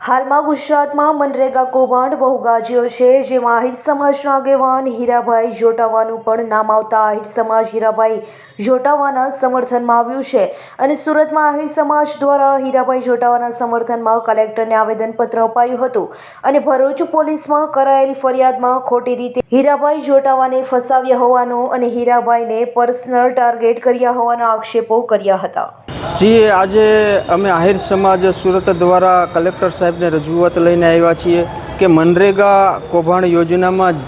હાલમાં ગુજરાતમાં મનરેગા કૌભાંડ બહુ ગાજ્યો છે, જેમાં આહિર સમાજના આગેવાન હીરાભાઈ જોટાવાનું પણ નામ આવતા આહિર સમાજ હીરાભાઈ જોટાવાના સમર્થનમાં આવ્યું છે. અને સુરતમાં આહિર સમાજ દ્વારા હીરાભાઈ જોટાવાના સમર્થનમાં કલેક્ટરને આવેદનપત્ર અપાયું હતું અને ભરૂચ પોલીસમાં કરાયેલી ફરિયાદમાં ખોટી રીતે હીરાભાઈ જોટાવાને ફસાવ્યા હોવાનો અને હીરાભાઈને પર્સનલ ટાર્ગેટ કર્યા હોવાના આક્ષેપો કર્યા હતા. જી, આજે અમે આહિર સમાજ સુરત દ્વારા કલેક્ટર સાહેબને રજૂઆત લઈને આવ્યા છીએ કે મનરેગા કૌભાંડ યોજનામાં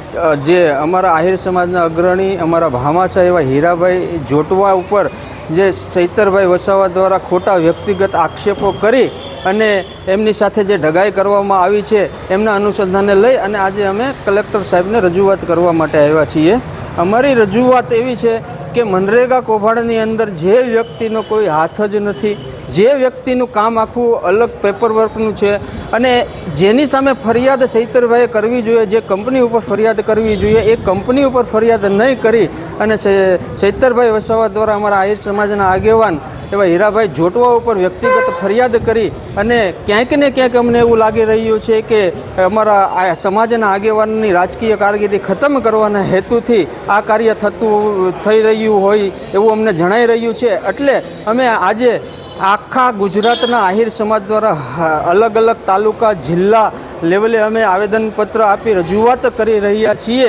જે અમારા આહિર સમાજના અગ્રણી, અમારા ભામાસા એવા હીરાભાઈ જોટવા ઉપર જે સૈતરભાઈ વસાવા દ્વારા ખોટા વ્યક્તિગત આક્ષેપો કરી અને એમની સાથે જે ઢગાઈ કરવામાં આવી છે, એમના અનુસંધાને લઈ અને આજે અમે કલેક્ટર સાહેબને રજૂઆત કરવા માટે આવ્યા છીએ. અમારી રજૂઆત એવી છે કે મનરેગા કૌભાંડની અંદર જે વ્યક્તિનો કોઈ હાથ જ નથી, જે વ્યક્તિનું કામ આખું અલગ પેપરવર્કનું છે અને જેની સામે ફરિયાદ સૈતરભાઈએ કરવી જોઈએ, જે કંપની ઉપર ફરિયાદ કરવી જોઈએ, એ કંપની ઉપર ફરિયાદ નહીં કરી અને સૈતરભાઈ વસાવા દ્વારા અમારા આહિર સમાજના આગેવાન એવા હીરાભાઈ જોટવા ઉપર વ્યક્તિગત ફરિયાદ કરી અને ક્યાંક ને ક્યાંક અમને એવું લાગી રહ્યું છે કે અમારા સમાજના આગેવાનની રાજકીય કારકિર્દી ખતમ કરવાના હેતુથી આ કાર્ય થતું થઈ રહ્યું હોય એવું અમને જણાઈ રહ્યું છે. એટલે અમે આજે આખા ગુજરાતના આહિર સમાજ દ્વારા અલગ અલગ તાલુકા, જિલ્લા લેવલે અમે આવેદનપત્ર આપી રજૂઆત કરી રહ્યા છીએ.